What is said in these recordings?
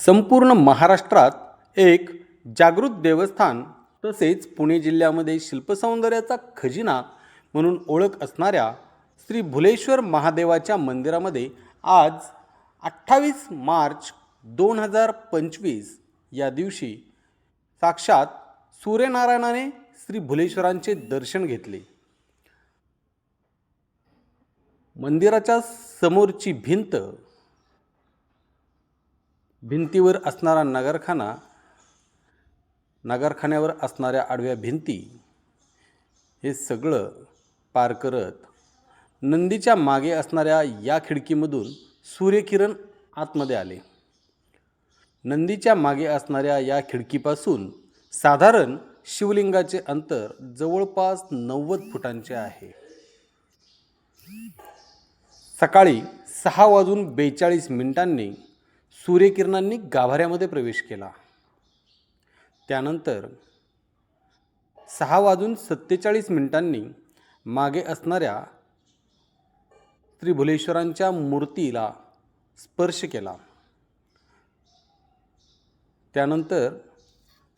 संपूर्ण महाराष्ट्रात एक जागृत देवस्थान तसेच पुणे जिल्ह्यामध्ये शिल्पसौंदर्याचा खजिना म्हणून ओळख असणाऱ्या श्री भुलेश्वर महादेवाच्या मंदिरामध्ये आज अठ्ठावीस मार्च दोन हजार पंचवीस या दिवशी साक्षात सूर्यनारायणाने श्री भुलेश्वरांचे दर्शन घेतले. मंदिराच्या समोरची भिंत भिंतीवर असणारा नगरखाना नगरखान्यावर असणाऱ्या आडव्या भिंती हे सगळं पार करत नंदीच्या मागे असणाऱ्या या खिडकीमधून सूर्यकिरण आतमध्ये आले. नंदीच्या मागे असणाऱ्या या खिडकीपासून साधारण शिवलिंगाचे अंतर जवळपास नव्वद फुटांचे आहे. सकाळी सहा वाजून बेचाळीस मिनिटांनी सूर्यकिरणांनी गाभाऱ्यामध्ये प्रवेश केला. त्यानंतर सहा वाजून सत्तेचाळीस मिनिटांनी मागे असणाऱ्या त्रिभुलेश्वरांच्या मूर्तीला स्पर्श केला. त्यानंतर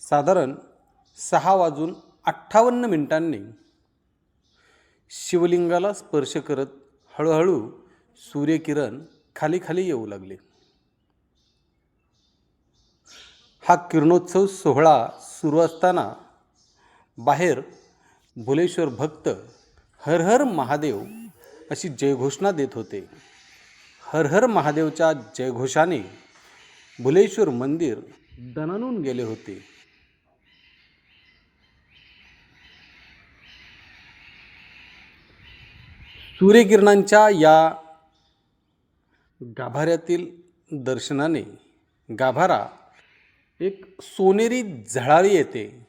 साधारण सहा वाजून अठ्ठावन्न मिनिटांनी शिवलिंगाला स्पर्श करत हळूहळू सूर्यकिरण खाली खाली येऊ लागले. हा किरणोत्सव सोहळा सुरू असताना बाहेर भुलेश्वर भक्त हर हर महादेव अशी जयघोषणा देत होते. हर हर महादेवच्या जयघोषाने भुलेश्वर मंदिर दणानून गेले होते. सूर्यकिरणांच्या या गाभाऱ्यातील दर्शनाने गाभारा एक सोनेरी झळाळी येते.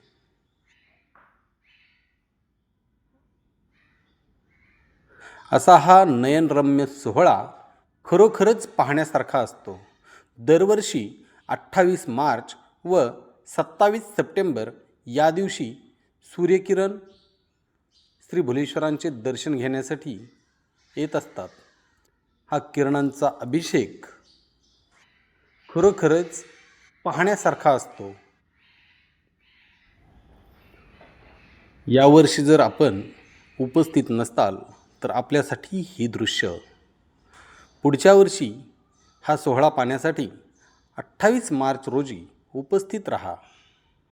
असा हा नयनरम्य सोहळा खरोखरच पाहण्यासारखा असतो. दरवर्षी अठ्ठावीस मार्च व सत्तावीस सप्टेंबर या दिवशी सूर्यकिरण श्री भुलेश्वरांचे दर्शन घेण्यासाठी येत असतात. हा किरणांचा अभिषेक खरोखरच पाहण्यासारखा असतो. यावर्षी जर आपण उपस्थित नसताल तर आपल्यासाठी ही दृश्य. पुढच्या वर्षी हा सोहळा पाहण्यासाठी अठ्ठावीस मार्च रोजी उपस्थित रहा.